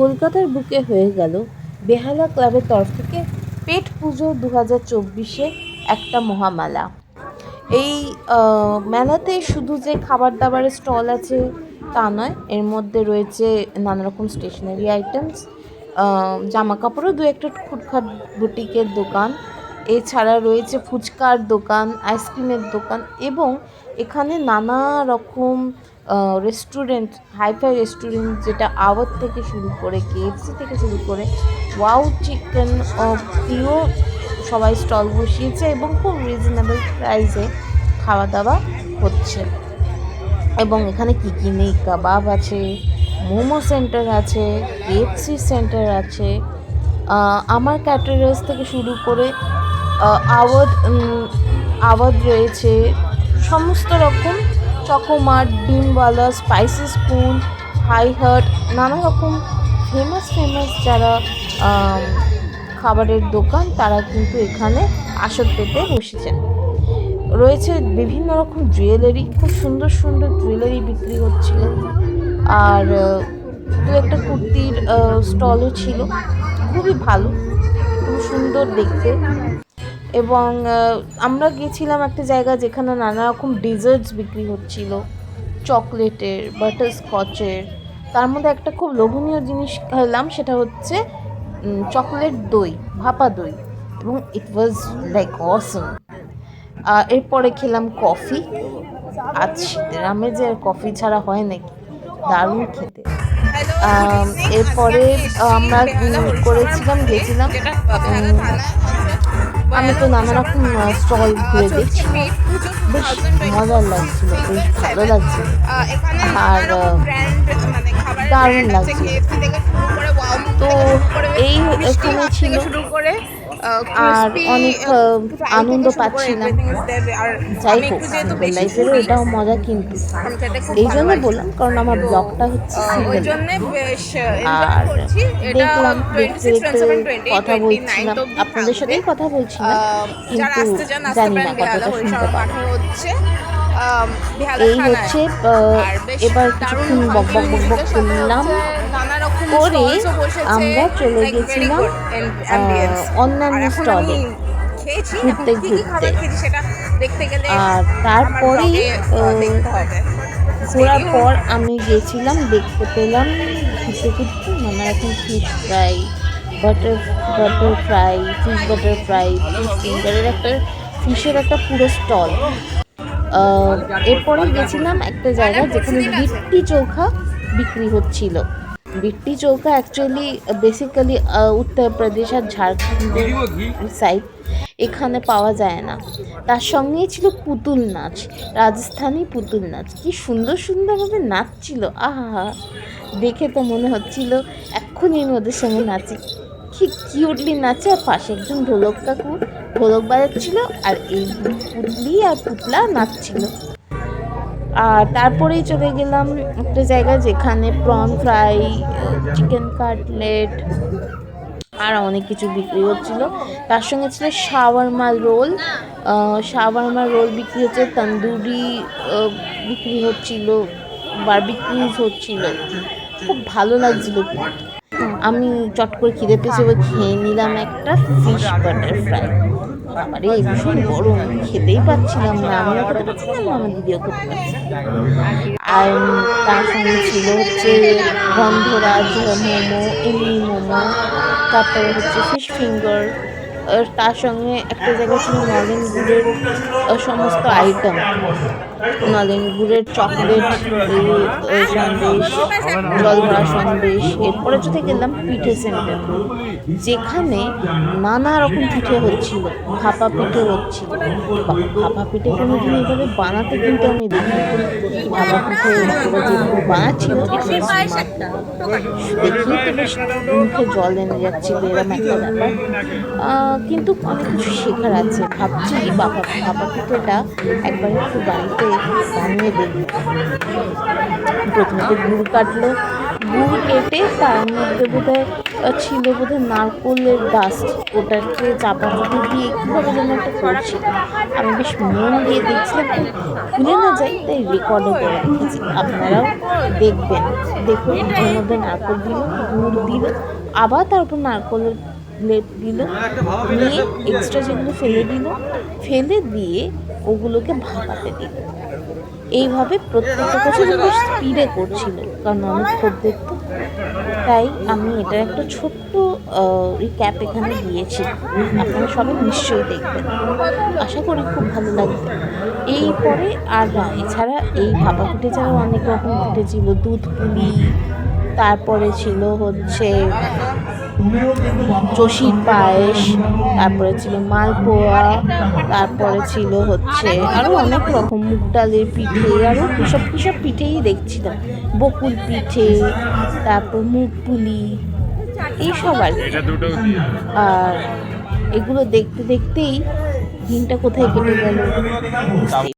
কলকাতার বুকে হয়ে গেল বেহালা ক্লাবের তরফ থেকে পেট পুজো দু হাজার চব্বিশে একটা মহামেলা। এই মেলাতে শুধু যে খাবার দাবারের স্টল আছে তা নয়, এর মধ্যে রয়েছে নানা রকম স্টেশনারি আইটেমস জামা কাপড়ও দু একটা খুটখাট বুটিকের দোকান এছাড়া রয়েছে ফুচকার দোকান, আইসক্রিমের দোকান এবং এখানে নানা রকম রেস্টুরেন্ট হাইফাই রেস্টুরেন্ট যেটা আওয়ার থেকে শুরু করে কেএফসি থেকে শুরু করে ওয়াও চিকেন প্রিয় সবাই স্টল বসিয়েছে এবং খুব রিজনেবল প্রাইসে খাওয়া দাওয়া হচ্ছে। এবং এখানে কী কী নেই? কাবাব আছে, মোমো সেন্টার আছে কেএফসি সেন্টার আছে। আমার ক্যাটারার্স থেকে শুরু করে আওয়াজ আওয়াজ রয়েছে। সমস্ত রকম চকোমার ডিমওয়ালা স্পাইসি স্পুন হাই হার্ট নানা রকম ফেমাস ফেমাস যারা খাবারের দোকান, তারা কিন্তু এখানে আসর পেতে বসেছেন। রয়েছে বিভিন্ন রকম জুয়েলারি খুব সুন্দর সুন্দর জুয়েলারি বিক্রি হচ্ছিল। আর দু একটা কুর্তির স্টলও ছিল। খুবই ভালো, খুব সুন্দর দেখতে। এবং আমরা গেছিলাম একটা জায়গা যেখানে নানা রকম ডেজার্টস বিক্রি হচ্ছিল, চকলেটের বাটার স্কচের তার মধ্যে একটা খুব লোভনীয় জিনিস খেলাম, সেটা হচ্ছে চকলেট দই, ভাপা দই, এবং ইট ওয়াজ লাইক অসম এরপরে খেলাম কফি আজ শীতের আর কফি ছাড়া হয় নাকি? দারুণ খেতে। এরপরে আমরা করেছিলাম গেছিলাম আমি তো নানা রকম স্টল ঘুরে দেখছি বেশ মজার লাগছিল বেশ ভালো লাগছিল আর, দারুণ লাগছিল। তো এই এখানে ছিল আর অনেক আনন্দ পাচ্ছিলাম। যাই হোক লাইফেরও এটাও মজা কিন্তু এই জন্য বললাম কারণ আমার ব্লগটা হচ্ছে আর এটা দেখলাম দেখতে দেখতে কথা 28 বলছিলাম। আপনাদের সাথেই কথা বলছিলাম কিন্তু জানি না বেহালা শুনতে পাবো। হচ্ছে। এই হচ্ছে এবার কিছুক্ষণ বক বক বক বক করলাম করে আমরা চলে গেছিলাম অন্যান্য স্টলে ঘুরতে ঘুরতে। আর তারপরেই হবে ঘোরার পর আমি গেছিলাম দেখতে পেলাম ঘুরতে ঘুরতে নানা রকম fish fry butter butter fry fish butter fry fish ফিঙ্গারের একটা ফিশের একটা পুরো স্টল এরপরে গেছিলাম একটা জায়গা যেখানে লিট্টি চোখা বিক্রি হচ্ছিল। লিট্টি চৌকা অ্যাকচুয়ালি বেসিক্যালি উত্তরপ্রদেশ আর ঝাড়খণ্ডের সাইড এখানে পাওয়া যায় না। তার সঙ্গেই ছিল পুতুল নাচ, রাজস্থানি পুতুল নাচ। কি সুন্দর সুন্দরভাবে নাচছিল আহা দেখে তো মনে হচ্ছিল এক্ষুনি ওদের সঙ্গে নাচি। কি কিউটলি নাচে, আর পাশে একজন ঢোলক কাকু। ঢোলক বাজাচ্ছিল, আর এই পুতলি আর পুতলা নাচছিল। আর তারপরেই চলে গেলাম একটা জায়গা যেখানে প্রন ফ্রাই, চিকেন কাটলেট, আর অনেক কিছু বিক্রি হচ্ছিল। তার সঙ্গে ছিল শাওয়ারমা রোল। শাওয়ারমা রোল বিক্রি হচ্ছে, তন্দুরি বিক্রি হচ্ছিল বারবিকিউজ হচ্ছিল। খুব ভালো লাগছিল। আমি চট করে খিদে পেয়েছি খেয়ে নিলাম একটা ফিশ বাটার ফ্রাই আরে, ভীষণ গরম, খেতেই পাচ্ছিলাম না। আমিও খেতে পাচ্ছিলাম না, আমার দিদিও খেতে পাচ্ছিল আর তার সঙ্গে ছিল হচ্ছে গন্ধরাজ, মোমো, এমনি মোমো, তারপরে হচ্ছে ফিশ ফিঙ্গার তার সঙ্গে একটা জায়গা ছিল নলেন গুড়ের সমস্ত আইটেম নলেন গুড়ের চকলেট সন্দেশ জলভরা সন্দেশ, এরপরে যদি গেলাম পিঠে সেন্টার। যেখানে নানা রকম পিঠে হচ্ছিল, ভাপা পিঠে হচ্ছিল। ভাপা পিঠে কোনো দিন এইভাবে বানাতে কিন্তু আমি দেখিনি। জল এনে ব্যাপার কিন্তু অনেক কিছু শেখার আছে ভাবছি বাবা ভাপা পিঠেটা একবার একটু বাড়িতে বানিয়ে দেখব প্রথমে গুড় কাটলো গুড় কেটে তার মধ্যে বোধহয় আহ, ছিল বোধহয় নারকোলের ডাস্ট ওটাকে চাপা চাপি দিয়ে কীভাবে যেন একটা করছিল আমি বেশ মন দিয়ে দেখছিলাম ভুলে না যাই তাই রেকর্ডও করে রেখেছি। আপনারাও দেখবেন। দেখুন ওর মধ্যে নারকোল দিল, গুড় দিল, আবার তারপর নারকোলের লেপ দিল, নিয়ে এক্সট্রা যেগুলো ফেলে দিল, ফেলে দিয়ে ওগুলোকে ভাপাতে দিল। এইভাবে প্রত্যেকটা কিছু স্পিডে করছিল, কারণ অনেক খদ্দের তো তাই আমি এটা একটা ছোট্ট রিক্যাপ এখানে দিয়েছি। আপনারা সবাই নিশ্চয়ই দেখবেন। আশা করি খুব ভালো লাগবে। এই পরে আর না, এছাড়া এই ভাপা পিঠে ছাড়াও অনেক রকম পিঠে ছিল। দুধ পুলি, তারপরে ছিল হচ্ছে চষির পায়েস, তারপরে ছিল মালপোয়া, তারপরে ছিল হচ্ছে আরও অনেক রকম। মুগ ডালের পিঠে, আরও সব সব পিঠেই দেখছিলাম। বকুল পিঠে তারপর মুগ পুলি এইসব আর আর এগুলো দেখতে দেখতেই দিনটা কোথায় কেটে গেল।